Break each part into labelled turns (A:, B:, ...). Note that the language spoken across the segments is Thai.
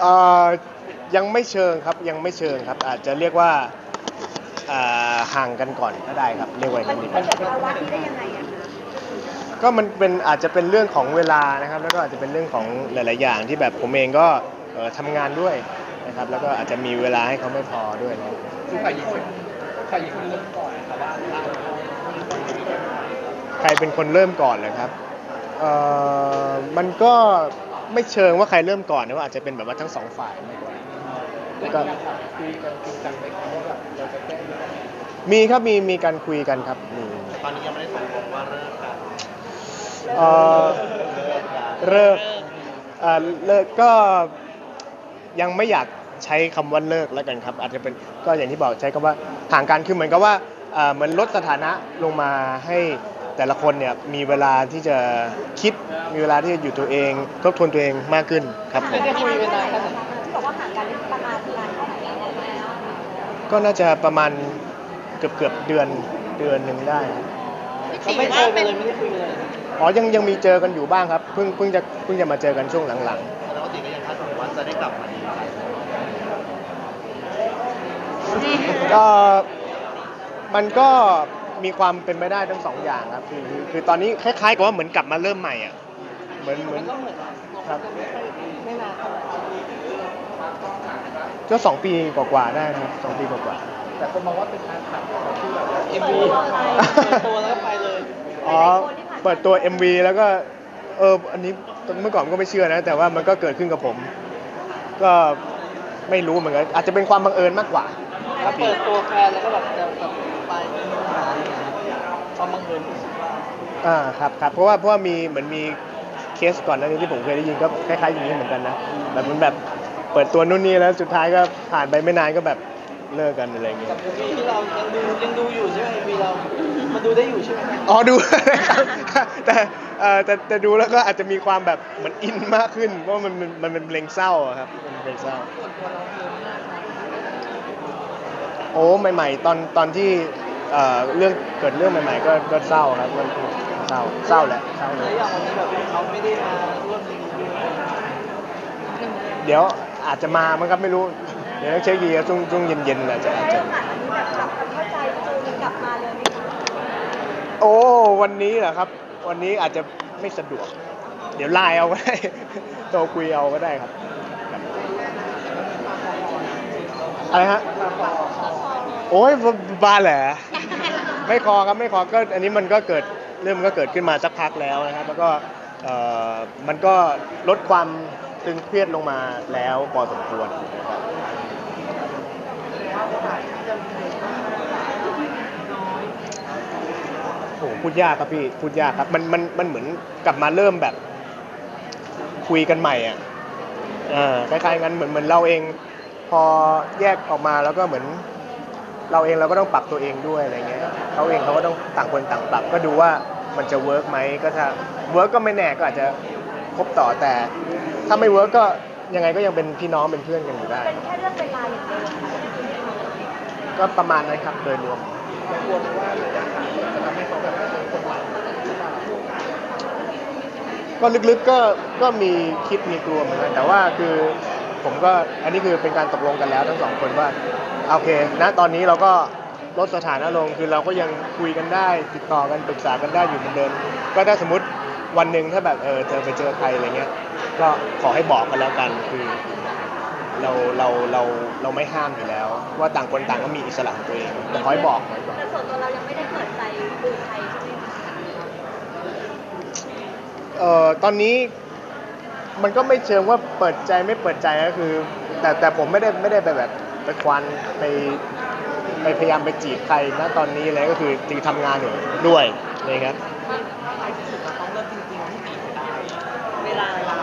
A: เอ่อยังไม่เชิงครับยังไม่เชิงครับ อาจจะเรียกว่าอ่าห่างกันก่อนก็ได้ครับเรียกว่าอย่าง
B: มัน
A: นั้นดีก
B: มั
A: ว่าน
B: เกิดภาวะนี้ได้ยังไงอะคะ
A: ก็มันเป็นอาจจะเป็นเรื่องของเวลานะครับ แล้วก็อาจจะเป็นเรื่องของหลาย ๆ อย่างที่แบบผมเองก็เอ่อทำงานด้วยนะครับ แล้วก็อาจจะมีเวลาให้เขาไม่พอด้วยนะ
C: คือฝ่ายหญิงฝ่ายหญิงคนเริ่มก่อนแต่ว่าเรา
A: ใครเป็นคนเริ่มก่อนเลยครับเอ่อมันก็ ไม่เชิงว่าใครเริ่มก่อนนะว่าอาจจะเป็นแบบว่าทั้งสองฝ่ายมากกว่า
C: แล้วก็คุยกันจริงจังไหมครับว่าแบบเราจะแก้ยังไง
A: มีครับมีมีการคุยกันครับมี
C: ตอนนี้ยังไม่ได้ตกลงว่าเลิกกัน
A: เอ่อเลิกเอ่อเลิกก็ยังไม่อยากใช้คำว่าเลิกแล้วกันครับ อาจจะเป็นก็อย่างที่บอกใช้คำว่าห่างกันคือเหมือนกับว่าเอ่อเหมือนลดสถานะลงมาให้ แต่ละคนเนี่ยมีเวลาที่จะคิดมีเวลาที่จะอยู่ตัวเอง ทบทวนตัวเองมากขึ้นครับผม
C: ได้คุยกันนานแค่ไหน
B: ที่บอกว่าห่างกันนี่ประมาณนานเท่าไหร่แล้ว
A: ก็น่าจะประมาณเกือบเกือบเดือนเดือนหนึ่งได้
C: เขาไม่เจอกันเลยไม่ได้คุยกันเลย
A: อ๋อยังยังมีเจอกันอยู่บ้างครับเพิ่งเพิ่งจะเพิ่งจะมาเจอกันช่วงหลัง
C: แล้วปกติก็ยังคาดหวังว่าจะได้กลับมาดีกัน
A: ๆก็มันก็ มีความเป็นไปได้ทั้งสองอย่างครับคือคือคือตอนนี้คล้ายๆกับว่าเหมือนกลับมาเริ่มใหม่อะเหมือนเหมือน
C: ก็เหมือน
A: ครับ
C: ไม่นานเท่าไหร่
A: ก็สองปีกว่าๆได้นะครับสองปีกว่า
C: แต่คนมองว่าเป็นการขัดที่แบบเอ็มวีตัวแล้วก็ไปเลย
A: ๆอ๋อเปิดตัว MV แล้วก็เอออันนี้เมื่อก่อนก็ไม่เชื่อนะ แต่ว่ามันก็เกิดขึ้นกับผม ก็ไม่รู้เหมือนกันอาจจะเป็นความบังเอิญมากกว่าค
C: ถ้า
A: รับพี่
C: เปิดตัวแฟนแล้วก็แบบจะแบบไปความบังเอิญที่สุดว่า
A: อ่าครับครับเพราะว่าเพราะว่ามีเหมือนมีเคสก่อนหน้านี้ที่ผมเคยได้ยินก็คล้ายๆอย่างนี้เหมือนกันนะแบบเหมันแบบเปิดตัวนู่นนี่แล้วสุดท้ายก็ผ่านไปไม่นานก็แบบเลิกกันอะไรอย่างเงี้ย
C: กับเอ็มวีที่เรายังดูยังดูอยู่ใช่ไหมเอ็มวีเรา มันดูได้อยู่ใช่ไหม
A: อ๋อดู แต่เอ่อแต่แต่ดูแล้วก็อาจจะมีความแบบเหมือนอินมากขึ้นเพราะมันมันมันเป็นเพลงเศร้าอะครับมันเป็นเพลงเศร้าโอ้ใหม่ ๆ ตอนตอนที่เอ่อเรื่องเกิดเรื่องใหม่ ๆ ก็ก็เศร้าครับมัน เศร้าเศร้าแหละเศร้าเล
C: แล้ว
A: ย
C: อย่างวันนี้แบบเขาไม่ได้มาร่วมในนี้ด้วย
A: เดี๋ยวอาจจะมามั้งครับไม่รู้ เดี๋ยวต้องเช็คดีครับช่วงช่วงเย็นๆอาจจะอาจ
B: ได้
A: จะ
B: โอกาสอันนี้แบบปรับความเข้าใจจูนกลับมาเลยไหมคะ
A: โอ้ วันนี้เหรอครับ วันนี้อาจจะไม่สะดวก เดี๋ยวไลน์เอาก็ได้ โทรคุยเอาก็ได้ครับครับอะไรฮะ โอ้ยบ้าแหละ ไม่คอครับไม่คอก็อันนี้มันก็เกิด เรื่องมันก็เกิดขึ้นมาสักพักแล้วนะครับ แล้วก็มันก็ลดความตึงเครียดลงมาแล้วพอสมควรนะครับโอ้โหพูดยากครับพี่พูดยากครับมันมันมันเหมือนกลับมาเริ่มแบบ คุยกันใหม่อะอ่าคล้ายๆงั้นเหมือนเหมือนเราเอง พอแยกออกมาแล้วก็เหมือน เราเองเราก็ต้องปรับตัวเองด้วยอะไรเงี้ยเขาเองเขาก็ต้องต่างคนต่างปรับ ก็ดูว่ามันจะเวิร์กไหมก็ถ้าเวิร์กก็ไม่แน่ก็อาจจะคบต่อแต่ ถ้าไม่เวิร์กก็ยังไงก็ยังเป็นพี่น้องเป็นเพื่อนกันอยู่ได้
B: เป็นแค่เรื่องเวลาอย่างเดียว
A: ก็ประมาณนั้นครับโดยรวม
C: กลัวว่าจะทำให้เขาแบบคนหลัง
A: ก็ลึกๆก็ก็มีคิดมีกลัวเหมือนกันแต่ว่าคือ ผมก็อันนี้คือเป็นการตกลงกันแล้วทั้งสองคนว่าโอเคณตอนนี้เราก็ลดสถานะลงคือเราก็ยังคุยกันได้ ติดต่อกันปรึกษากันได้อยู่เหมือนเดิมก็ถ้าสมมติวันหนึ่งถ้าแบบเออเธอไปเจอใครอะไรเงี้ยก็ขอให้บอกกันแล้วกันคือเราเราเราเราไม่ห้ามอยู่แล้ว ว่าต่างคนต่างก็มีอิสระของตัวเองแต่ขอให้บอกขอให้บอก
B: แต่ส่วนตัวเรายังไม่ได้เปิดใจดูใครใช่ไหมคะ
A: เอ่อตอนนี้ มันก็ไม่เชิงว่าเปิดใจไม่เปิดใจก็คือ แต่แต่ผมไม่ได้ไม่ได้ไปแบบไปควันไปไปพยายามไปจีบใครนะตอนนี้เลยก็คือจริงทำงานอยู่ด้วยนะครับ
C: ต้องเริ่มจริงๆที่ปีได้เวลาเวลา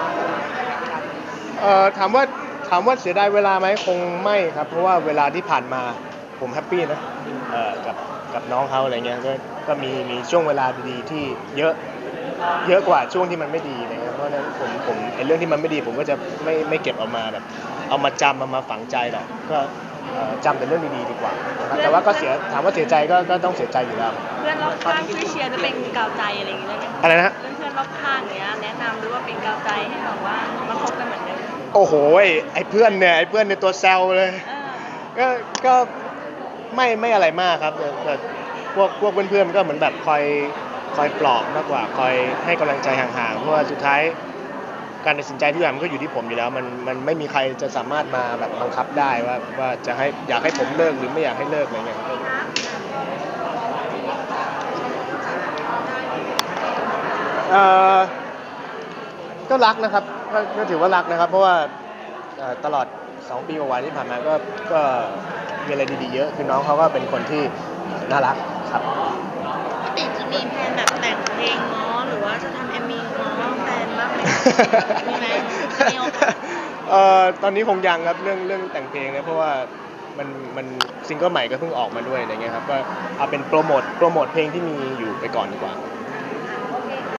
A: เอ่อถามว่าถามว่าเสียดายเวลาไหมคงไม่ครับ เพราะว่าเวลาที่ผ่านมาผมแฮปปี้นะเอ่อกับกับน้องเขาอะไรเงี้ยก็ก็มีมีช่วงเวลาดีๆที่เยอะ เยอะกว่าช่วงที่มันไม่ดีอะไรเงี้ยเพราะฉะนั้นผมผมไอ้เรื่องที่มันไม่ดี ผมก็จะไม่ไม่เก็บเอามาแบบเอามาจำเอามาฝังใจหรอกก็เอ่อจำแต่เรื่องดีๆดีกว่านะครับแต่ว่าก็เสียถามว่าเสียใจก็ก็ต้องเสียใจอยู่แล้ว
D: เพื่อนรอบข้างช่วยเชียร์จะเป็นกาวใจอะไรอย่างเงี้ยได้ไหม
A: อะไรนะฮะ
D: เพื่อนเพื่อนๆรอบข้างเนี้ยแนะนำหรือว่าเป็นกาวใจให้แบบว่ามาคบกันเหมือนเดิม
A: โอ้โหไอ้ไอ้เพื่อนเนี่ยไอ้เพื่อนในยตัวแซวเลย
D: เออ
A: ก็ก็ไม่ไม่อะไรมากครับแต่แต่พวกพวกเพื่อนๆก็เหมือนแบบคอย คอยปลอบมากกว่าคอยให้กำลังใจห่างๆเพราะว่าสุดท้ายการตัดสินใจทุกอย่างมันก็อยู่ที่ผมอยู่แล้ว มันมันไม่มีใครจะสามารถมาแบบบังคับได้ว่าว่าจะให้อยากให้ผมเลิกหรือไม่อยากให้เลิกอะไรเงี้ยก็เอ่อก็รักนะครับก็ถือว่ารักนะครับ เพราะว่าเอ่อตลอด 2 ปีกว่าที่ผ่านมาก็ก็มีอะไรดีๆเยอะ คือน้องเขาก็เป็นคนที่น่ารั
D: กติจะมีแพลนแบบแต่งเพลงง้อหรือว่าจะทำเอ็มวีง้อแฟนบ้างไหม มีไหมมีโอกาส
A: เอ่อตอนนี้คงยังครับเรื่องเรื่องแต่งเพลงนะเพราะว่ามันมันซิงเกิลใหม่ก็เพิ่งออกมาด้วยอะไรเงี้ยครับก็เอาเป็นโปรโมทโปรโมทเพลงที่มีอยู่ไปก่อนดีกว่า